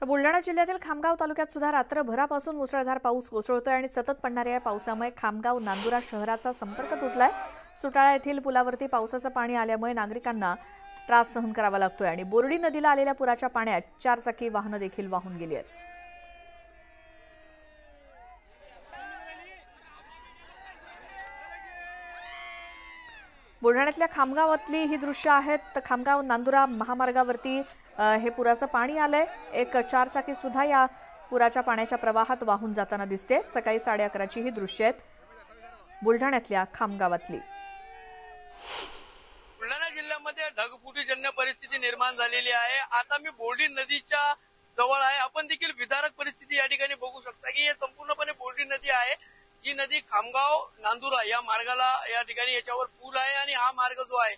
तर बुलढाणा जिल्ह्यातील खामगाव तालुक्यात सुद्धा रात्रभरापासून मुसळधार पाऊस कोसळतोय आणि सतत पडणाऱ्या या पावसामुळे खामगाव नांदुरा शहराचा संपर्क तुटलाय. सुटाळा येथील पुलावरती पावसाचं पाणी आल्यामुळे नागरिकांना त्रास सहन करावा लागतोय आणि बोर्डी नदीला आलेल्या पुराच्या पाण्यात चारचाकी वाहनं देखील वाहून गेली आहेत. बुलढाण्यातल्या खामगावातली ही दृश्य आहेत. तर खामगाव नांदुरा महामार्गावरती हे पुराचं पाणी आलंय. एक चारचाकी सुद्धा या पुराच्या पाण्याच्या प्रवाहात वाहून जाताना दिसते. सकाळी साडे अकराची ही दृश्य आहेत. बुलढाण्यातल्या खामगावातली. बुलढाणा जिल्ह्यामध्ये ढगफुटीजन्य परिस्थिती निर्माण झालेली आहे. आता मी बोर्डी नदीच्या जवळ आहे. आपण देखील विदारक परिस्थिती या ठिकाणी बघू शकता की हे संपूर्णपणे बोर्डी नदी आहे. ही नदी खामगाव नांदुरा या मार्गाला या ठिकाणी याच्यावर पूल आहे आणि हा मार्ग जो आहे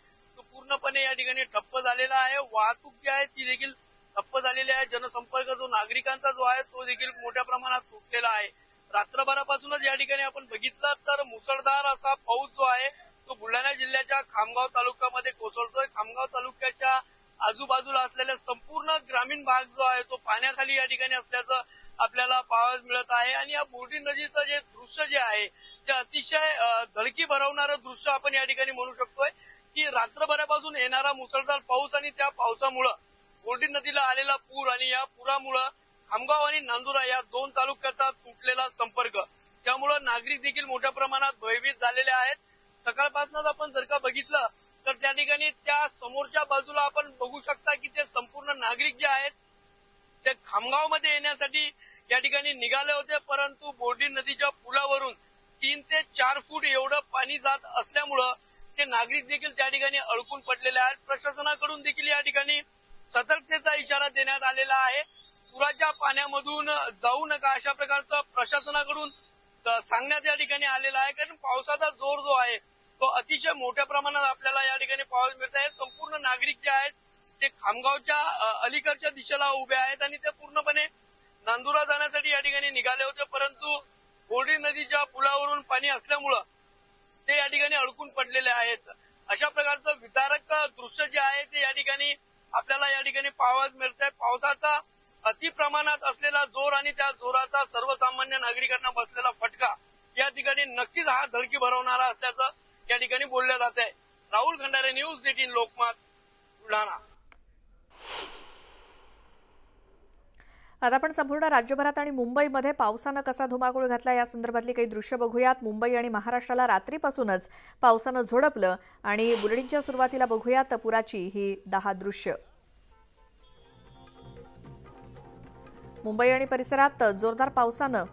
पूर्णपणे या ठिकाणी ठप्प झालेला आहे. वाहतूक जी आहे ती देखील ठप्प झालेली आहे. जनसंपर्क जो नागरिकांचा जो आहे तो देखील मोठ्या प्रमाणात तुटलेला आहे. रात्रभरापासूनच या ठिकाणी आपण बघितलं तर मुसळधार असा पाऊस जो आहे तो बुलढाणा जिल्ह्याच्या खामगाव तालुक्यामध्ये कोसळतोय. खामगाव तालुक्याच्या आजूबाजूला असलेला संपूर्ण ग्रामीण भाग जो आहे तो पाण्याखाली या ठिकाणी असल्याचं आपल्याला पाहायला मिळत आहे. आणि या बोर्डी नदीचं जे दृश्य जे आहे ते अतिशय धडकी भरवणारं दृश्य आपण या ठिकाणी म्हणू शकतोय. की रात्रभरापासून येणारा मुसळधार पाऊस आणि त्या पावसामुळं बोर्डी नदीला आलेला पूर आणि या पुरामुळं खामगाव आणि नांदुरा या दोन तालुक्याचा तुटलेला संपर्क. त्यामुळं नागरिक देखील मोठ्या प्रमाणात भयभीत झालेले आहेत. सकाळपासूनच आपण जर का बघितलं तर त्या ठिकाणी त्या समोरच्या बाजूला आपण बघू शकता की ते संपूर्ण नागरिक जे आहेत ते खामगावमध्ये येण्यासाठी या ठिकाणी निघाले होते. परंतु बोर्डी नदीच्या पुलावरून तीन ते चार फूट एवढं पाणी जात असल्यामुळं ते नागरिक देखील त्या ठिकाणी अडकून पडलेले आहेत. प्रशासनाकडून देखील या ठिकाणी सतर्कतेचा इशारा देण्यात आलेला आहे. पुराच्या पाण्यामधून जाऊ नका अशा प्रकारचं प्रशासनाकडून सांगण्यात या ठिकाणी आलेलं आहे. कारण पावसाचा जोर जो आहे तो अतिशय मोठ्या प्रमाणात आपल्याला या ठिकाणी पाऊस मिळत आहे. संपूर्ण नागरिक जे आहेत ते खामगावच्या अलीकडच्या दिशेला उभे आहेत आणि ते पूर्णपणे नांदुरा जाण्यासाठी या ठिकाणी निघाले होते. परंतु बोर्डी नदीच्या पुलावरून पाणी असल्यामुळं ते या ठिकाणी अडकून पडलेले आहेत. अशा प्रकारचं विदारक दृश्य जे आहे ते या ठिकाणी आपल्याला या ठिकाणी पाहावयास मिळत आहे पावसाचा अति प्रमाणात असलेला जोर आणि त्या जोराचा सर्वसामान्य नागरिकांना बसलेला फटका या ठिकाणी नक्कीच हा धडकी भरवणारा असल्याचं या ठिकाणी बोललं जात आहे राहुल खंडारे न्यूज एटीन लोकमत बुलढाणा. आता आपण संपूर्ण राज्यभरात आणि मुंबईमध्ये पावसानं कसा धुमाकूळ घातला या संदर्भातली काही दृश्य बघूयात. मुंबई आणि महाराष्ट्राला रात्रीपासूनच पावसानं झोडपलं आणि बुलेटिनच्या सुरुवातीला बघूयात पुराची ही दहा दृश्य. मुंबई आणि परिसरात जोरदार पावसानं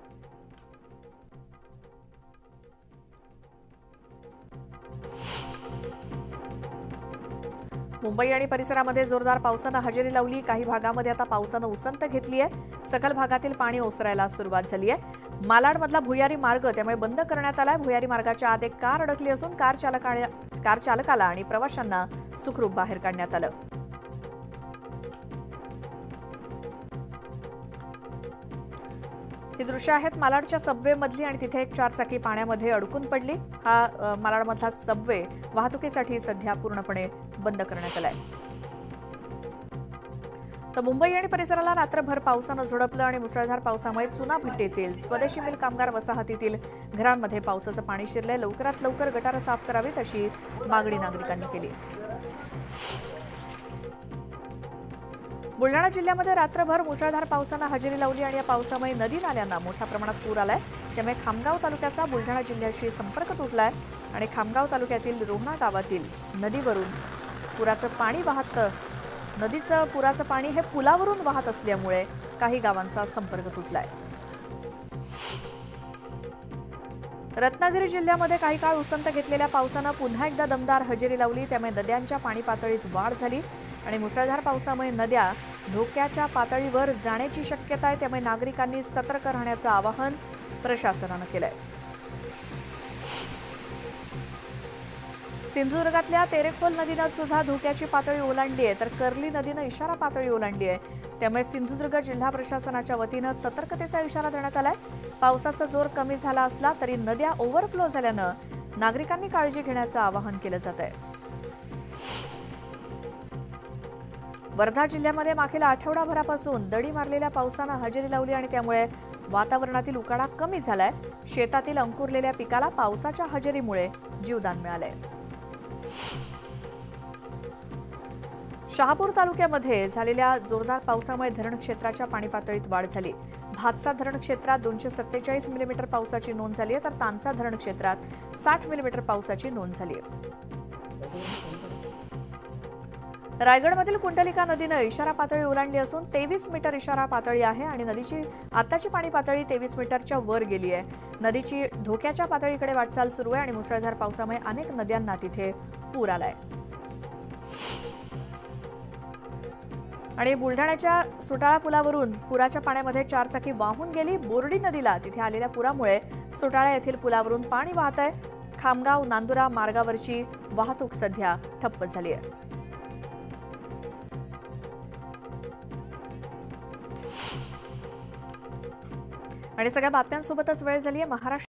मुंबई आणि परिसरामध्ये जोरदार पावसानं हजेरी लावली. काही भागामध्ये आता पावसानं उसंत घेतली आहे. सखल भागातील पाणी ओसरायला सुरुवात झाली आहे. मालाडमधला भुयारी मार्ग त्यामुळे बंद करण्यात आलाय. भुयारी मार्गाच्या आत एक कार अडकली असून कार चालकाला कार चालकाला आणि प्रवाशांना सुखरूप बाहेर काढण्यात आलं. ही दृश्य आहेत. मालाडच्या सबवे मधली आणि तिथे एक चारचाकी पाण्यामध्ये अडकून पडली. हा मालाडमधला सबवे वाहतुकीसाठी सध्या पूर्णपणे बंद करण्यात आलाय. तर मुंबई आणि परिसराला रात्रभर पावसानं झोडपलं आणि मुसळधार पावसामुळे चुना भट्टीतील स्वदेशी मिल कामगार वसाहतीतील घरांमध्ये पावसाचं पाणी शिरलंय. लवकरात लवकर गटारं साफ करावीत अशी मागणी नागरिकांनी केली. बुलढाणा जिल्ह्यामध्ये रात्रभर मुसळधार पावसानं हजेरी लावली आणि या पावसामुळे नदी नाल्यांना मोठ्या प्रमाणात पूर आलाय. त्यामुळे खामगाव तालुक्याचा बुलढाणा जिल्ह्याशी संपर्क तुटलाय आणि खामगाव तालुक्यातील रोहणा गावातील नदीवरून पुराचं पाणी वाहत नदीचं पुराचं पाणी हे पुलावरून वाहत असल्यामुळे काही गावांचा संपर्क तुटलाय. रत्नागिरी जिल्ह्यामध्ये काही काळ उसंत घेतलेल्या पावसानं पुन्हा एकदा दमदार हजेरी लावली. त्यामुळे नद्यांच्या पाणी पातळीत वाढ झाली. आणि मुसळधार पावसामुळे नद्या धोक्याच्या पातळीवर जाण्याची शक्यता आहे त्यामुळे नागरिकांनी सतर्क राहण्याचं आवाहन प्रशासनानं केलंय. सिंधुदुर्गातल्या तेरेखोल नदीनं सुद्धा धोक्याची पातळी ओलांडली आहे तर कर्ली नदीनं इशारा पातळी ओलांडली आहे. त्यामुळे सिंधुदुर्ग जिल्हा प्रशासनाच्या वतीनं सतर्कतेचा इशारा देण्यात आलाय. पावसाचा जोर कमी झाला असला तरी नद्या ओव्हरफ्लो झाल्यानं नागरिकांनी काळजी घेण्याचं आवाहन केलं जात आहे वर्धा जिल्ह्यामध्ये मागील आठवडाभरापासून दडी मारलेल्या पावसानं हजेरी लावली आणि त्यामुळे वातावरणातील उकाडा कमी झालाय. शेतातील अंकुरलेल्या पिकाला पावसाच्या हजेरीमुळे जीवदान मिळालंय. शहापूर तालुक्यामध्ये झालेल्या जोरदार पावसामुळे धरण क्षेत्राच्या पाणी पातळीत वाढ झाली. भातसा धरण क्षेत्रात दोनशे सत्तेचाळीस मिलीमीटर पावसाची नोंद झाली आहे तर तानसा धरण क्षेत्रात साठ मिलीमीटर पावसाची नोंद झाली आहे. रायगडमधील कुंडलिका नदीनं इशारा पातळी ओलांडली असून तेवीस मीटर इशारा पातळी आहे आणि नदीची आताची पाणी पातळी तेवीस मीटरच्या वर गेली आहे. नदीची धोक्याच्या पातळीकडे वाटचाल सुरू आहे आणि मुसळधार पावसामुळे अनेक नद्यांना तिथे पूर आलाय. आणि बुलढाण्याच्या सुटाळा पुलावरून पुराच्या पाण्यामध्ये चारचाकी वाहून गेली. बोर्डी नदीला तिथे आलेल्या पुरामुळे सुटाळा येथील पुलावरून पाणी वाहत आहे. खामगाव नांदुरा मार्गावरची वाहतूक सध्या ठप्प झाली आहे. आणि सगळ्या बातम्यांसोबतच वेळ झाली आहे महाराष्ट्र